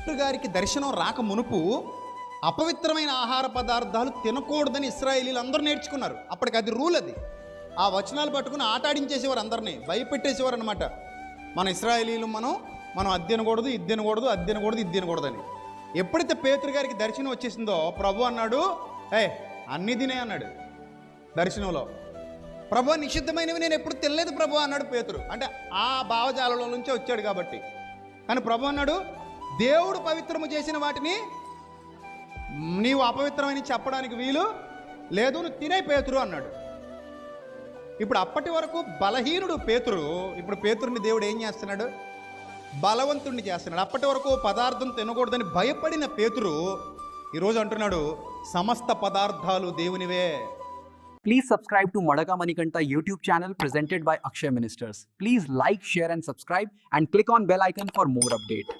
పేతురు గారికి దర్శనం రాక మునుపు అపవిత్రమైన ఆహార పదార్థాలు తినకూడదని ఇస్రాయేలీలు అందరూ నేర్చుకున్నారు. అప్పటికి అది రూల్ అది. ఆ వచనాలు పట్టుకుని ఆటాడించేసేవారు అందరినీ భయపెట్టేసేవారు అనమాట మన ఇస్రాయేలీలు మనం మనం అది తినకూడదు ఇది తినకూడదు అది తినకూడదు ఇది తినకూడదని. ఎప్పుడైతే పేతురు గారికి దర్శనం వచ్చేసిందో ప్రభు అన్నాడు ఏ అన్నీ తినే అన్నాడు దర్శనంలో. ప్రభు నిషిద్ధమైనవి నేను ఎప్పుడు తినలేదు ప్రభు అన్నాడు పేతురు. అంటే ఆ భావజాలలో నుంచే వచ్చాడు కాబట్టి. కానీ ప్రభు అన్నాడు దేవుడు పవిత్రము చేసిన వాటిని నీవు అపవిత్రమని చెప్పడానికి వీలు లేదు నువ్వు తినే పేతురు అన్నాడు ఇప్పుడు అప్పటి వరకు బలహీనుడు పేతురు ఇప్పుడు పేతురుని దేవుడు ఏం చేస్తున్నాడు బలవంతుణ్ణి చేస్తున్నాడు అప్పటి వరకు పదార్థం తినకూడదని భయపడిన పేతురు ఈరోజు అంటున్నాడు సమస్త పదార్థాలు దేవునివే Please subscribe to Madaka Manikanta YouTube channel presented by Akshay Ministers. Please like, share and subscribe and click on bell icon for more update.